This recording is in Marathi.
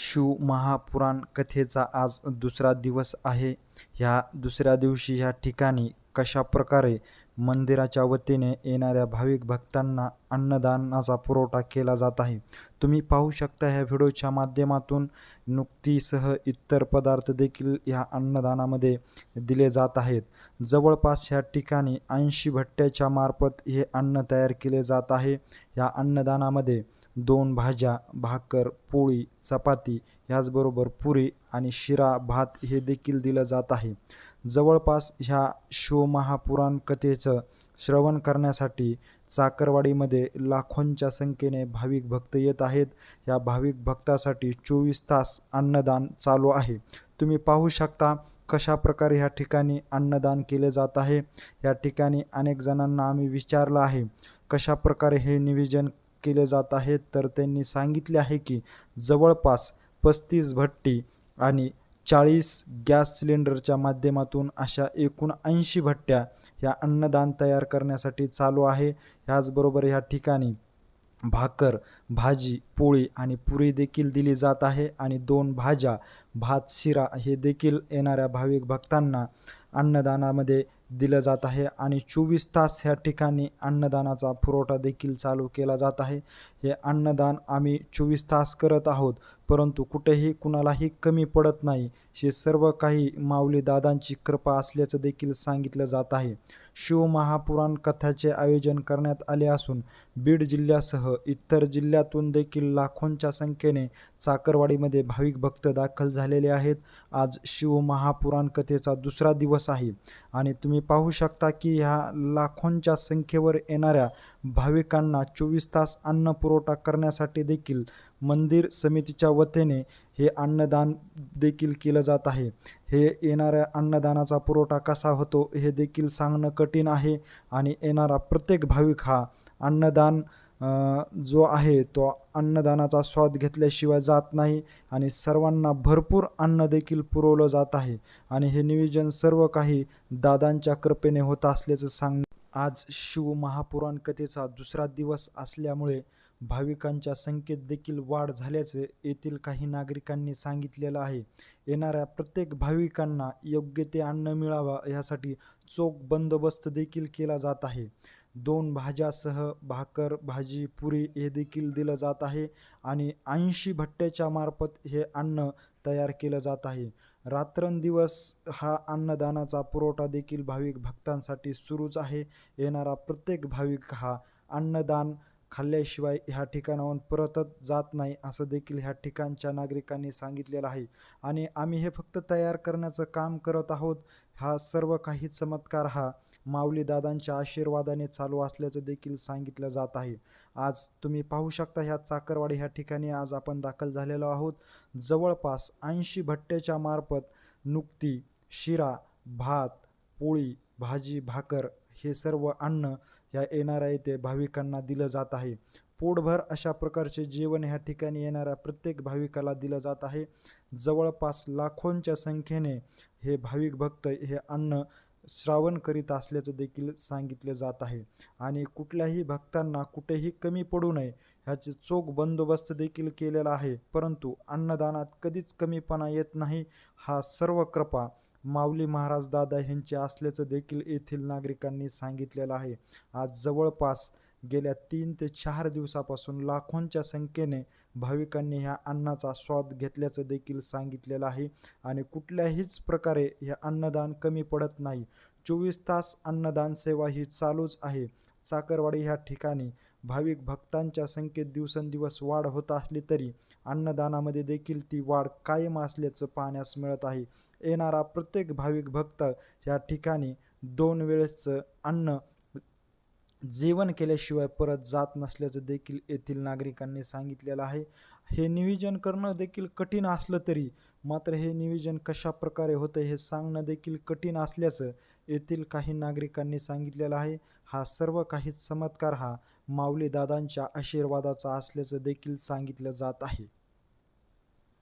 शिव महापुराण कथेचा आज दुसरा दिवस आहे. ह्या दुसऱ्या दिवशी ह्या ठिकाणी कशा प्रकारे मंदिराच्या वतीने येणाऱ्या भाविक भक्तांना अन्नदानाचा पुरवठा केला जात आहे तुम्ही पाहू शकता ह्या व्हिडिओच्या माध्यमातून. नुकतीसह इतर पदार्थ देखील ह्या अन्नदानामध्ये दिले जात आहेत. जवळपास ह्या ठिकाणी ऐंशी भट्ट्याच्या मार्फत हे अन्न तयार केले जात आहे. ह्या अन्नदानामध्ये दोन भाज्या भाकर पोळी चपाती याचबरोबर पुरी आणि शिरा भात हे देखील दिलं जात आहे. जवळपास ह्या शिवमहापुराण कथेचं श्रवण करण्यासाठी चाकरवाडीमध्ये लाखोंच्या संख्येने भाविक भक्त येत आहेत. या भाविक भक्तासाठी चोवीस तास अन्नदान चालू आहे. तुम्ही पाहू शकता कशा प्रकारे ह्या ठिकाणी अन्नदान केले जात आहे. या ठिकाणी अनेक जणांना आम्ही विचारलं आहे कशा प्रकारे हे निवेदन केले जात आहेत तर त्यांनी सांगितले आहे की जवळपास पस्तीस भट्टी आणि चाळीस गॅस सिलेंडरच्या माध्यमातून अशा एकूण ऐंशी भट्ट्या ह्या अन्नदान तयार करण्यासाठी चालू आहे. ह्याचबरोबर ह्या ठिकाणी भाकर भाजी पोळी आणि पुरी देखील दिली जात आहे आणि दोन भाज्या भात शिरा हे देखील येणाऱ्या भाविक भक्तांना अन्नदानामध्ये दिलं जात आहे आणि चोवीस तास ह्या ठिकाणी अन्नदानाचा पुरवठा देखील चालू केला जात आहे. हे अन्नदान आम्ही चोवीस तास करत आहोत. परंतु कुठेही कुणालाही कमी पडत नाही. हे सर्व काही माऊली दादांची कृपा असल्याचं देखील सांगितलं जात आहे. शिवमहापुराण कथाचे आयोजन करण्यात आले असून बीड जिल्ह्यासह इतर जिल्ह्यातून देखील लाखोंच्या संख्येने चाकरवाडीमध्ये भाविक भक्त दाखल झालेले आहेत. आज शिवमहापुराण कथेचा दुसरा दिवस आहे. आणि तुम्ही पाहू शकता की ह्या लाखोंच्या संख्येवर येणाऱ्या भाविकांना चोवीस तास अन्न पुरवठा करण्यासाठी देखील मंदिर समितीच्या वतीने हे अन्नदान देखील केलं जात आहे. हे येणाऱ्या अन्नदानाचा पुरवठा कसा होतो हे देखील सांगणं कठीण आहे आणि येणारा प्रत्येक भाविक हा अन्नदान जो आहे तो अन्नदानाचा स्वाद घेतल्याशिवाय जात नाही आणि सर्वांना भरपूर अन्न देखील पुरवलं जात आहे. आणि हे नियोजन सर्व काही दादांच्या कृपेने होत असल्याचं सांग आज शिव महापुराण कथेचा दुसरा दिवस असल्यामुळे भाविकांच्या संख्येत देखील वाढ झाल्याचे येथील काही नागरिकांनी सांगितलेलं आहे. येणाऱ्या प्रत्येक भाविकांना योग्य ते अन्न मिळावं यासाठी चोख बंदोबस्त देखील केला जात आहे. दोन भाज्यासह भाकर भाजी पुरी हे देखील दिलं जात आहे आणि ऐंशी भट्ट्याच्या मार्फत हे अन्न तयार केलं जात आहे. रात्रंदिवस हा अन्नदानाचा पुरवठा देखील भाविक भक्तांसाठी सुरूच आहे. येणारा प्रत्येक भाविक हा अन्नदान खाल्ल्याशिवाय ह्या ठिकाणाहून परतच जात नाही असं देखील ह्या ठिकाणच्या नागरिकांनी सांगितलेलं आहे. आणि आम्ही हे फक्त तयार करण्याचं काम करत आहोत. हा सर्व काही चमत्कार हा माऊली दादांच्या आशीर्वादाने चालू असल्याचं देखील सांगितलं जात आहे. आज तुम्ही पाहू शकता ह्या चाकरवाडी ह्या ठिकाणी आज आपण दाखल झालेलो आहोत. जवळपास ऐंशी भट्ट्याच्या मार्फत नुकती शिरा भात पोळी भाजी भाकर हे सर्व अन्न ह्या येणाऱ्या येथे भाविकांना दिलं जात आहे. पोटभर अशा प्रकारचे जेवण ह्या ठिकाणी येणाऱ्या प्रत्येक भाविकाला दिलं जात आहे. जवळपास लाखोंच्या संख्येने हे भाविक भक्त हे अन्न श्रावण करीत असल्याचं देखील सांगितले जात आहे. आणि कुठल्याही भक्तांना कुठेही कमी पडू नये ह्याचे चोख बंदोबस्त देखील केलेला आहे. परंतु अन्नदानात कधीच कमीपणा येत नाही हा सर्व कृपा माऊली महाराज दादा यांची असल्याचं देखील येथील नागरिकांनी सांगितलेलं आहे. आज जवळपास गेल्या तीन ते चार दिवसापासून लाखोंच्या संख्येने भाविकांनी ह्या अन्नाचा स्वाद घेतल्याचं देखील सांगितलेलं आहे आणि कुठल्याहीच प्रकारे हे अन्नदान कमी पडत नाही. चोवीस तास अन्नदान सेवा ही चालूच आहे. साखरवाडी ह्या ठिकाणी भाविक भक्तांच्या संख्येत दिवसेंदिवस वाढ होत असली तरी अन्नदानामध्ये देखील ती वाढ कायम असल्याचं पाहण्यास मिळत आहे. येणारा प्रत्येक भाविक भक्त या ठिकाणी दोन वेळेसचं अन्न जेवण केल्याशिवाय परत जात नसल्याचं देखील येथील नागरिकांनी सांगितलेलं आहे. हे नियोजन करणं देखील कठीण असलं तरी मात्र हे नियोजन कशा प्रकारे होतं हे सांगणं देखील कठीण असल्याचं येथील काही नागरिकांनी सांगितलेलं आहे. हा सर्व काही चमत्कार हा माऊली दादांच्या आशीर्वादाचा असल्याचं देखील सांगितलं जात आहे.